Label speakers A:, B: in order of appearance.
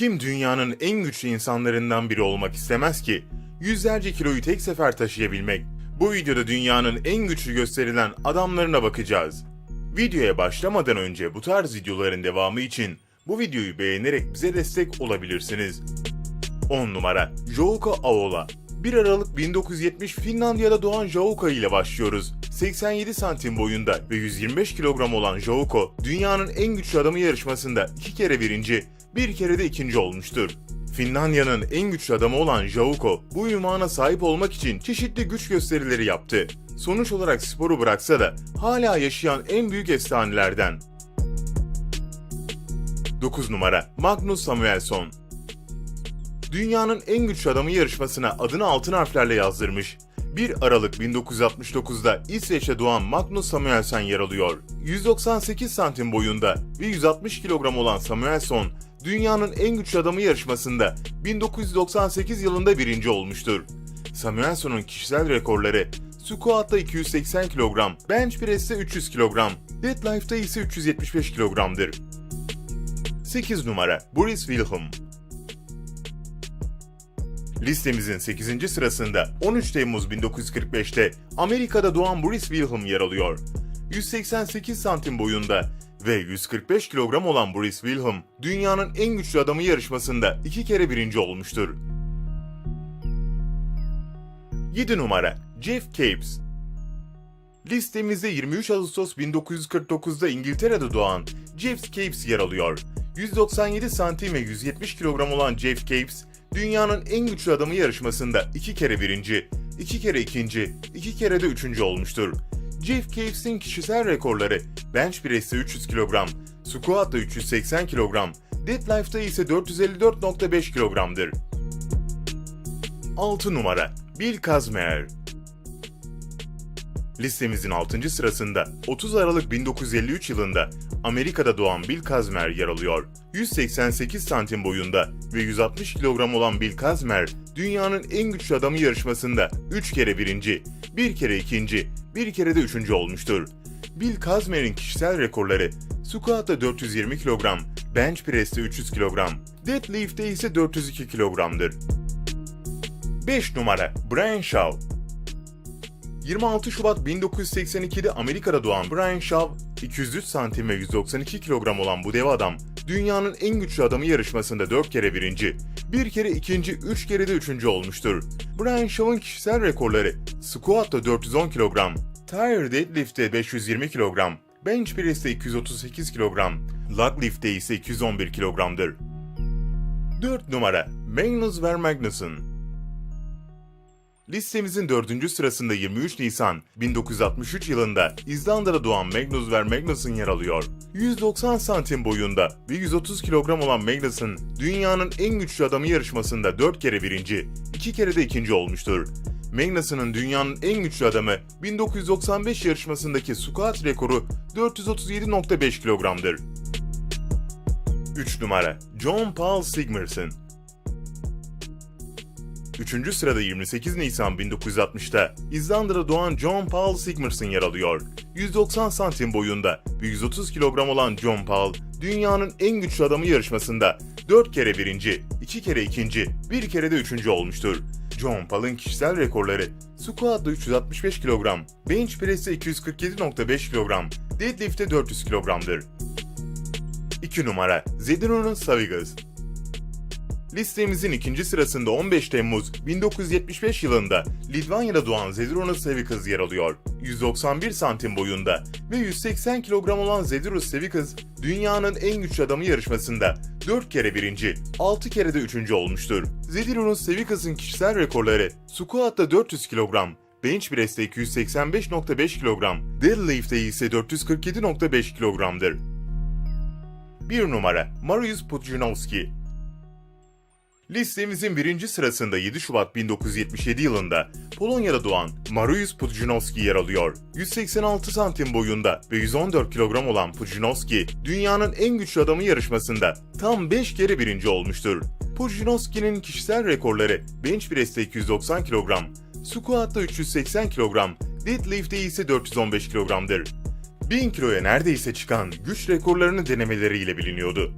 A: Kim dünyanın en güçlü insanlarından biri olmak istemez ki? Yüzlerce kiloyu tek sefer taşıyabilmek. Bu videoda dünyanın en güçlü gösterilen adamlarına bakacağız. Videoya başlamadan önce bu tarz videoların devamı için bu videoyu beğenerek bize destek olabilirsiniz. 10 numara Jouko Aola 1 Aralık 1970 Finlandiya'da doğan Jouko ile başlıyoruz. 87 santim boyunda ve 125 kilogram olan Jouko, dünyanın en güçlü adamı yarışmasında iki kere birinci, bir kere de ikinci olmuştur. Finlandiya'nın en güçlü adamı olan Jouko, bu ünvana sahip olmak için çeşitli güç gösterileri yaptı. Sonuç olarak sporu bıraksa da hala yaşayan en büyük efsanelerden. 9 numara Magnus Samuelsson Dünyanın en güçlü adamı yarışmasına adını altın harflerle yazdırmış. 1 Aralık 1969'da İsveç'te doğan Magnus Samuelsson yer alıyor. 198 santim boyunda ve 160 kilogram olan Samuelsson, dünyanın en güçlü adamı yarışmasında 1998 yılında birinci olmuştur. Samuelsson'un kişisel rekorları squat'ta 280 kilogram, bench press'te 300 kilogram, deadlift'ta ise 375 kilogramdır. 8 numara Boris Wilhelm Listemizin 8. sırasında 13 Temmuz 1945'te Amerika'da doğan Boris Wilhelm yer alıyor. 188 santim boyunda ve 145 kilogram olan Boris Wilhelm, dünyanın en güçlü adamı yarışmasında iki kere birinci olmuştur. 7 numara Jeff Capes Listemizde 23 Ağustos 1949'da İngiltere'de doğan Jeff Capes yer alıyor. 197 santim ve 170 kilogram olan Jeff Capes, dünyanın en güçlü adamı yarışmasında iki kere birinci, iki kere ikinci, iki kere de üçüncü olmuştur. Jeff Caves'in kişisel rekorları bench press'te 300 kilogram, squat'ta 380 kilogram, deadlift'ta ise 454.5 kilogramdır. 6 numara Bill Kazmaier Listemizin 6. sırasında 30 Aralık 1953 yılında Amerika'da doğan Bill Kazmaier yer alıyor. 188 santim boyunda ve 160 kilogram olan Bill Kazmaier, dünyanın en güçlü adamı yarışmasında 3 kere birinci, bir kere ikinci, bir kere de üçüncü olmuştur. Bill Kazmaier'in kişisel rekorları squat'ta 420 kilogram, bench press'te 300 kilogram, deadlift'te ise 402 kilogramdır. 5 numara Brian Shaw 26 Şubat 1982'de Amerika'da doğan Brian Shaw, 203 santim ve 192 kilogram olan bu dev adam, dünyanın en güçlü adamı yarışmasında 4 kere birinci, bir kere ikinci, 3 kere de üçüncü olmuştur. Brian Shaw'ın kişisel rekorları squat'ta 410 kilogram, tire deadlift'te 520 kilogram, bench press'te 238 kilogram, lug lift'te ise 211 kilogramdır. 4 numara Magnus Vermagnusson Listemizin dördüncü sırasında 23 Nisan 1963 yılında İzlanda'da doğan Magnus Vermagnusson yer alıyor. 190 santim boyunda ve 130 kilogram olan Magnusson, dünyanın en güçlü adamı yarışmasında 4 kere birinci, 2 kere de ikinci olmuştur. Magnusson'ın dünyanın en güçlü adamı 1995 yarışmasındaki squat rekoru 437.5 kilogramdır. 3 numara John Paul Sigmarsson 3. sırada 28 Nisan 1960'ta İzlanda'da doğan John Paul Sigmarsson yer alıyor. 190 santim boyunda ve 130 kilogram olan John Paul, dünyanın en güçlü adamı yarışmasında 4 kere birinci, 2 kere ikinci, 1 kere de üçüncü olmuştur. John Paul'ın kişisel rekorları squat'ta 365 kilogram, bench press'te 247.5 kilogram, deadlift'te 400 kilogramdır. 2 numara Zedinor'un Savigas Listemizin ikinci sırasında 15 Temmuz 1975 yılında Litvanya'da doğan Zedrunas Sevikas yer alıyor. 191 santim boyunda ve 180 kilogram olan Zedrus Sevikas, dünyanın en güçlü adamı yarışmasında 4 kere birinci, 6 kere de üçüncü olmuştur. Zedrunus Sevikas'ın kişisel rekorları squat'ta 400 kilogram, bench press'te 285.5 kilogram, deadlift'te ise 447.5 kilogramdır. 1 numara Mariusz Pudzianowski Listemizin birinci sırasında 7 Şubat 1977 yılında Polonya'da doğan Mariusz Pudzianowski yer alıyor. 186 santim boyunda ve 114 kilogram olan Pudzianowski, dünyanın en güçlü adamı yarışmasında tam 5 kere birinci olmuştur. Pudzianowski'nin kişisel rekorları bench press'te 290 kilogram, squat'ta 380 kilogram, deadlift'te ise 415 kilogramdır. 1000 kiloya neredeyse çıkan güç rekorlarını denemeleriyle biliniyordu.